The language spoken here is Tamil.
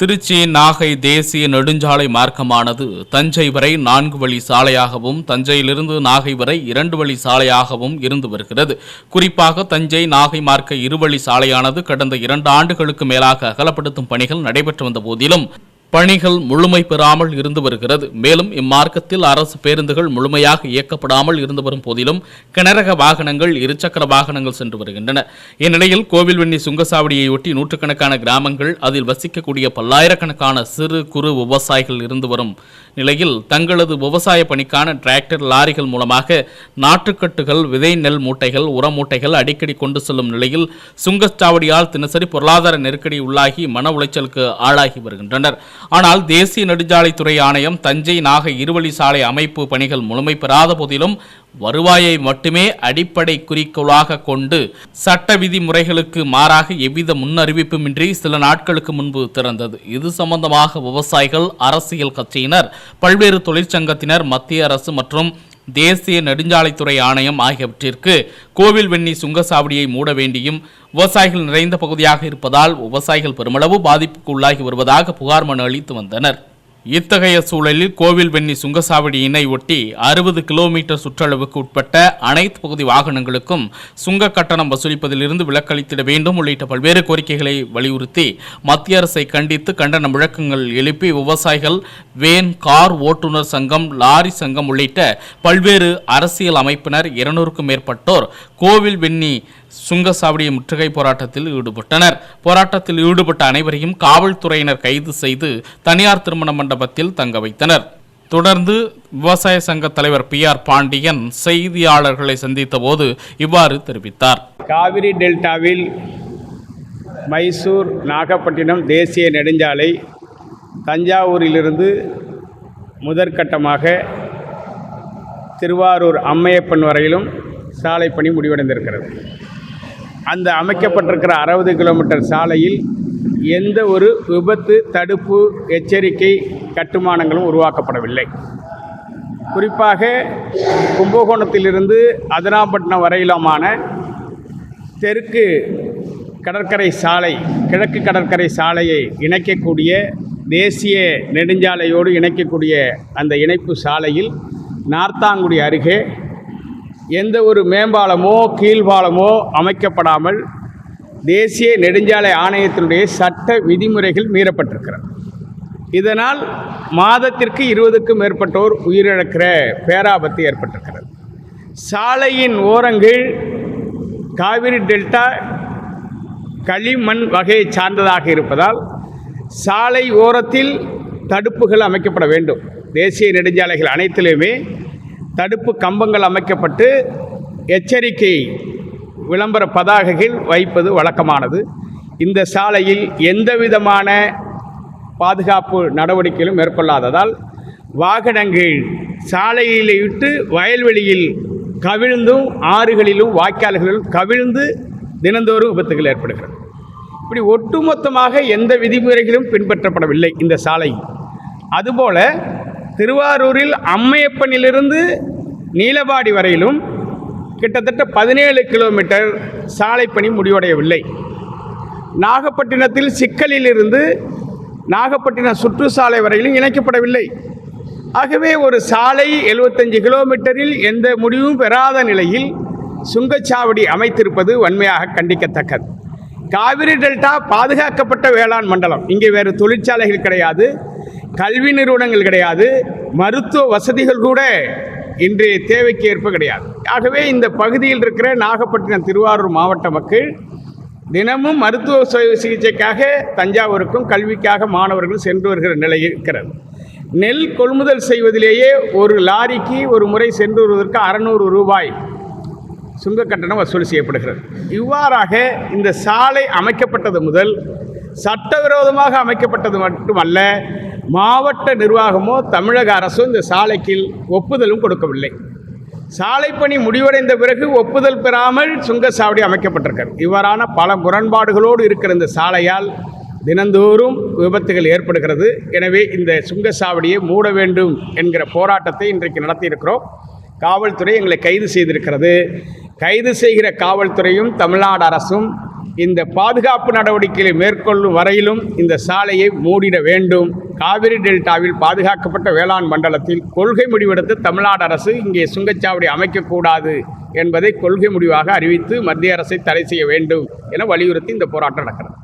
திருச்சி நாகை தேசிய நெடுஞ்சாலை மார்க்கமானது தஞ்சை வரை நான்கு வழி சாலையாகவும் தஞ்சையிலிருந்து நாகை வரை இரண்டு வழி சாலையாகவும் இருந்து வருகிறது. குறிப்பாக தஞ்சை நாகை மார்க்க இருவழி சாலையானது கடந்த இரண்டு ஆண்டுகளுக்கு மேலாக அகலப்படுத்தும் பணிகள் நடைபெற்று வந்த போதிலும் பணிகள் முழுமை பெறாமல் இருந்து வருகிறது. மேலும் இம்மார்க்கத்தில் அரசு பேருந்துகள் முழுமையாக இயக்கப்படாமல் இருந்து வரும் போதிலும் கிணறக வாகனங்கள் இருசக்கர வாகனங்கள் சென்று வருகின்றன. இந்நிலையில் கோவில்வெண்ணி சுங்கசாவடியையொட்டி நூற்றுக்கணக்கான கிராமங்கள் அதில் வசிக்கக்கூடிய பல்லாயிரக்கணக்கான சிறு குறு விவசாயிகள் இருந்து வரும் நிலையில் தங்களது விவசாய பணிக்கான டிராக்டர் லாரிகள் மூலமாக நாற்றுக்கட்டுகள் விதை நெல் மூட்டைகள் உர மூட்டைகள் அடிக்கடி கொண்டு செல்லும் நிலையில் சுங்கச்சாவடியால் தினசரி பொருளாதார நெருக்கடி உள்ளாகி மன உளைச்சலுக்கு ஆளாகி வருகின்றனர். ஆனால் தேசிய நெடுஞ்சாலைத்துறை ஆணையம் தஞ்சை நாகை இருவழி சாலை அமைப்பு பணிகள் முழுமை பெறாத போதிலும் வருவாயை மட்டுமே அடிப்படை குறிக்கோளாக கொண்டு சட்ட விதிமுறைகளுக்கு மாறாக எவ்வித முன்னறிவிப்புமின்றி சில நாட்களுக்கு முன்பு திறந்தது. இது சம்பந்தமாக விவசாயிகள் அரசியல் கட்சியினர் பல்வேறு தொழிற்சங்கத்தினர் மத்திய அரசு மற்றும் தேசிய நெடுஞ்சாலைத்துறை ஆணையம் ஆகியவற்றிற்கு கோவில் வெண்ணி சுங்கசாவடியை மூட வேண்டியும் விவசாயிகள் நிறைந்த பகுதியாக இருப்பதால் விவசாயிகள் பெருமளவு பாதிப்புக்கு உள்ளாகி வருவதாக புகார் மனு அளித்து வந்தனர். இத்தகைய சூழலில் கோவில் வெண்ணி சுங்கசாவடியினை ஒட்டி அறுபது கிலோமீட்டர் சுற்றளவுக்கு உட்பட்ட அனைத்து பகுதி வாகனங்களுக்கும் சுங்க கட்டணம் வசூலிப்பதிலிருந்து விலக்களித்திட வேண்டும் உள்ளிட்ட பல்வேறு கோரிக்கைகளை வலியுறுத்தி மத்திய அரசை கண்டித்து கண்டன முழக்கங்கள் எழுப்பி விவசாயிகள் வேன் கார் ஓட்டுநர் சங்கம் லாரி சங்கம் உள்ளிட்ட பல்வேறு அரசியல் அமைப்பினர் இருநூறுக்கும் மேற்பட்டோர் கோவில் வெண்ணி சுங்கசாவடி முற்றுகை போராட்டத்தில் ஈடுபட்டனர். போராட்டத்தில் ஈடுபட்ட அனைவரையும் காவல்துறையினர் கைது செய்து தனியார் திருமண மண்டபத்தில் தங்க வைத்தனர். தொடர்ந்து விவசாய சங்க தலைவர் பி ஆர் பாண்டியன் செய்தியாளர்களை சந்தித்த போது இவ்வாறு தெரிவித்தார். காவிரி டெல்டாவில் மைசூர் நாகப்பட்டினம் தேசிய நெடுஞ்சாலை தஞ்சாவூரிலிருந்து முதற்கட்டமாக திருவாரூர் அம்மையப்பன் வரையிலும் சாலை பணி முடிவடைந்திருக்கிறது. அந்த அமைக்கப்பட்டிருக்கிற அறுபது கிலோமீட்டர் சாலையில் எந்த ஒரு விபத்து தடுப்பு எச்சரிக்கை கட்டுமானங்களும் உருவாக்கப்படவில்லை. குறிப்பாக கும்பகோணத்திலிருந்து அதனாப்பட்டினம் வரையிலுமான தெற்கு கடற்கரை சாலை கிழக்கு கடற்கரை சாலையை இணைக்கக்கூடிய தேசிய நெடுஞ்சாலையோடு இணைக்கக்கூடிய அந்த இணைப்பு சாலையில் நார்த்தாங்குடி அருகே எந்த ஒரு மேம்பாலமோ கீழ்பாலமோ அமைக்கப்படாமல் தேசிய நெடுஞ்சாலை ஆணையத்தினுடைய சட்ட விதிமுறைகள் மீறப்பட்டிருக்கிறது. இதனால் மாதத்திற்கு இருபதுக்கும் மேற்பட்டோர் உயிரிழக்கிற பேராபத்து ஏற்பட்டிருக்கிறது. சாலையின் ஓரங்கள் காவிரி டெல்டா களிமண் வகையை சார்ந்ததாக இருப்பதால் சாலை ஓரத்தில் தடுப்புகள் அமைக்கப்பட வேண்டும். தேசிய நெடுஞ்சாலைகள் அனைத்திலுமே தடுப்பு கம்பங்கள் அமைக்கப்பட்டு எச்சரிக்கை விளம்பர பதாகைகள் வைப்பது வழக்கமானது. இந்த சாலையில் எந்த விதமான பாதுகாப்பு நடவடிக்கைகளும் மேற்கொள்ளாததால் வாகனங்கள் சாலையில் விட்டு வயல்வெளியில் கவிழ்ந்தும் ஆறுகளிலும் வாய்க்கால்களிலும் கவிழ்ந்து தினந்தோறும் விபத்துகள் ஏற்படுகிறது. இப்படி ஒட்டுமொத்தமாக எந்த விதிமுறைகளும் பின்பற்றப்படவில்லை இந்த சாலை. அதுபோல திருவாரூரில் அம்மையப்பனிலிருந்து நீலபாடி வரையிலும் கிட்டத்தட்ட பதினேழு கிலோமீட்டர் சாலை பணி முடிவடையவில்லை. நாகப்பட்டினத்தில் சிக்கலிலிருந்து நாகப்பட்டினம் சுற்றுச்சாலை வரையிலும் இணைக்கப்படவில்லை. ஆகவே ஒரு சாலை 75 கிலோமீட்டரில் எந்த முடிவும் பெறாத நிலையில் சுங்கச்சாவடி அமைத்திருப்பது வன்மையாக கண்டிக்கத்தக்கது. காவிரி டெல்டா பாதுகாக்கப்பட்ட வேளாண் மண்டலம். இங்கே வேறு தொழிற்சாலைகள் கிடையாது. கல்வி நிறுவனங்கள் கிடையாது மருத்துவ வசதிகள் கூட இன்றைய தேவைக்கு ஏற்ப கிடையாது. ஆகவே இந்த பகுதியில் இருக்கிற நாகப்பட்டினம் திருவாரூர் மாவட்ட மக்கள் தினமும் மருத்துவ சிகிச்சைக்காக தஞ்சாவூருக்கும் கல்விக்காக மாணவர்கள் சென்று வருகிற நிலை இருக்கிறது. நெல் கொள்முதல் செய்வதிலேயே ஒரு லாரிக்கு ஒரு முறை சென்று வருவதற்கு அறநூறு ரூபாய் சுங்க கட்டணம் வசூல் செய்யப்படுகிறது. இவ்வாறாக இந்த சாலை அமைக்கப்பட்டது முதல் சட்டவிரோதமாக அமைக்கப்பட்டது மட்டுமல்ல மாவட்ட நிர்வாகமோ தமிழக அரசோ இந்த சாலைக்கு ஒப்புதலும் கொடுக்கவில்லை. சாலை பணி முடிவடைந்த பிறகு ஒப்புதல் பெறாமல் சுங்கச்சாவடி அமைக்கப்பட்டிருக்கிறது. இவ்வாறான பல முரண்பாடுகளோடு இருக்கிற இந்த சாலையால் தினந்தோறும் விபத்துகள் ஏற்படுகிறது. எனவே இந்த சுங்கச்சாவடியை மூட வேண்டும் என்கிற போராட்டத்தை இன்றைக்கு நடத்தியிருக்கிறோம். காவல்துறை எங்களை கைது செய்திருக்கிறது. கைது செய்கிற காவல்துறையும் தமிழ்நாடு அரசும் இந்த பாதுகாப்பு நடவடிக்கைகளை மேற்கொள்ளும் வரையிலும் இந்த சாலையை மூடிட வேண்டும். காவிரி டெல்டாவில் பாதுகாக்கப்பட்ட வேளாண் மண்டலத்தில் கொள்கை முடிவெடுத்து தமிழ்நாடு அரசு இங்கே சுங்கச்சாவடி அமைக்கக்கூடாது என்பதை கொள்கை முடிவாக அறிவித்து மத்திய அரசை தடை செய்ய வேண்டும் என வலியுறுத்தி இந்த போராட்டம் நடக்கிறது.